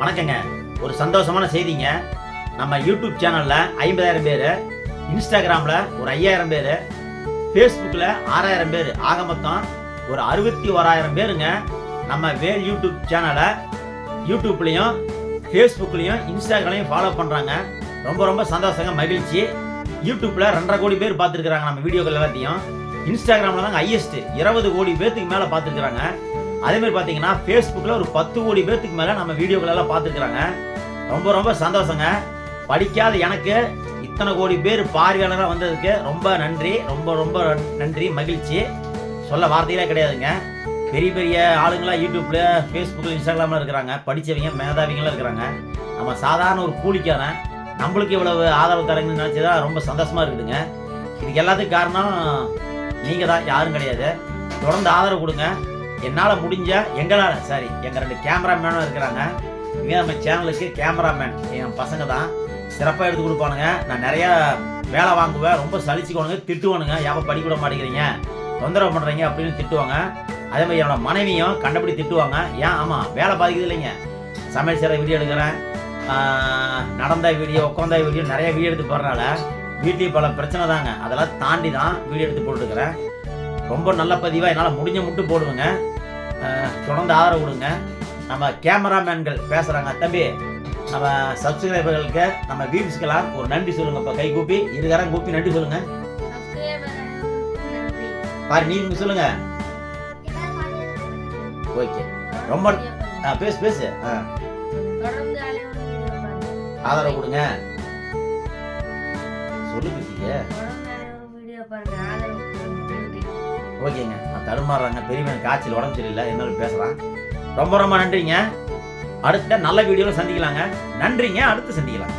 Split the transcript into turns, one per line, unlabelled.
வணக்கங்க. ஒரு சந்தோஷமான செய்திங்க. நம்ம யூடியூப் சேனலில் ஐம்பதாயிரம் பேர் இன்ஸ்டாகிராமில் ஒரு ஐயாயிரம் பேர் ஃபேஸ்புக்கில் ஆறாயிரம் பேர். ஆக மொத்தம் ஒரு அறுபத்தி ஓராயிரம் பேருங்க. நம்ம வேல் யூடியூப் சேனலை யூடியூப்லேயும் ஃபேஸ்புக்லேயும் இன்ஸ்டாகிராம்லையும் ஃபாலோ பண்ணுறாங்க ரொம்ப ரொம்ப சந்தோஷங்க மகிழ்ச்சி. யூடியூப்பில் ரெண்டரை கோடி பேர் பார்த்துருக்குறாங்க நம்ம வீடியோக்கள் எல்லாத்தையும். இன்ஸ்டாகிராமில் தாங்க ஹையஸ்ட் இருபது கோடி பேர்த்துக்கு மேலே பார்த்துருக்குறாங்க. அதே மாதிரி பார்த்தீங்கன்னா ஃபேஸ்புக்கில் ஒரு பத்து கோடி பேர்த்துக்கு மேலே நம்ம வீடியோக்களெல்லாம் பார்த்துருக்குறாங்க ரொம்ப ரொம்ப சந்தோஷங்க. படிக்காத எனக்கு இத்தனை கோடி பேர் பார்வையாளராக வந்ததுக்கு ரொம்ப நன்றி. ரொம்ப ரொம்ப நன்றி மகிழ்ச்சி. சொல்ல வார்த்தைகளே கிடையாதுங்க. பெரிய பெரிய ஆளுங்களாம் யூடியூப்பில் ஃபேஸ்புக்கில் இன்ஸ்டாகிராமில் இருக்கிறாங்க. படித்தவங்க மேதாவிங்களாம் இருக்கிறாங்க. நம்ம சாதாரண ஒரு கூலிக்காரன். நம்மளுக்கு இவ்வளவு ஆதரவு தரங்கன்னு நினச்சதா ரொம்ப சந்தோஷமாக இருக்குதுங்க. இதுக்கு எல்லாத்துக்கும் காரணம் நீங்கள் தான் யாரும் கிடையாது. தொடர்ந்து ஆதரவு கொடுங்க. என்னால் முடிஞ்ச எங்களால் சாரி எங்கள் ரெண்டு கேமராமேனும் இருக்கிறாங்க. இங்கே நம்ம சேனலுக்கு கேமராமேன் என் பசங்க தான். சிறப்பாக எடுத்து கொடுப்பானுங்க. நான் நிறையா வேலை வாங்குவேன். ரொம்ப சலிச்சுக்கோனுங்க திட்டுவானுங்க. யாப்ப படிக்க விட மாட்டேங்கிறீங்க? தொந்தரவு பண்ணுறீங்க அப்படின்னு திட்டுவாங்க. அதே மாதிரி என்னோட மனைவியும் கண்டபடி திட்டுவாங்க. ஏன்? ஆமாம் வேலை பாதிக்குது இல்லைங்க. சமையல் செய்கிற வீடியோ எடுக்கிறேன். நடந்த வீடியோ உட்காந்த வீடியோ நிறைய வீடியோ எடுத்து போடுறனால வீட்லேயும் பல பிரச்சனை தாங்க. அதெல்லாம் தாண்டி தான் வீடியோ எடுத்து போட்டுருக்குறேன் ரொம்ப நல்ல பதிவாக என்னால் முடிஞ்ச மட்டும் போடுவேங்க. தொடர்ந்து ஆதரவு கொடுங்க. நம்ம கேமராமேன்கள் பேசுகிறாங்க தம்பி நம்ம சப்ஸ்கிரைபர்களுக்கு நம்ம வியூஸ்க்கெல்லாம் ஒரு நன்றி சொல்லுங்க இப்போ கை கூப்பி. இருகாரம் கூப்பி நன்றி சொல்லுங்க. பாரு நீங்க சொல்லுங்க. ஓகே. ரொம்ப ஆ, பேசு பேசு. ஆ, ஆதரவு கொடுங்க. சொல்லு கிருத்திக ஓகேங்க. தடுமாறுறாங்க. பெரியவன் காய்ச்சல் உடம்பு சரியில்லை. இருந்தாலும் பேசுகிறான் ரொம்ப ரொம்ப நன்றிங்க. அடுத்த நல்ல வீடியோவில் சந்திக்கலாங்க. நன்றிங்க. அடுத்து சந்திக்கலாம்.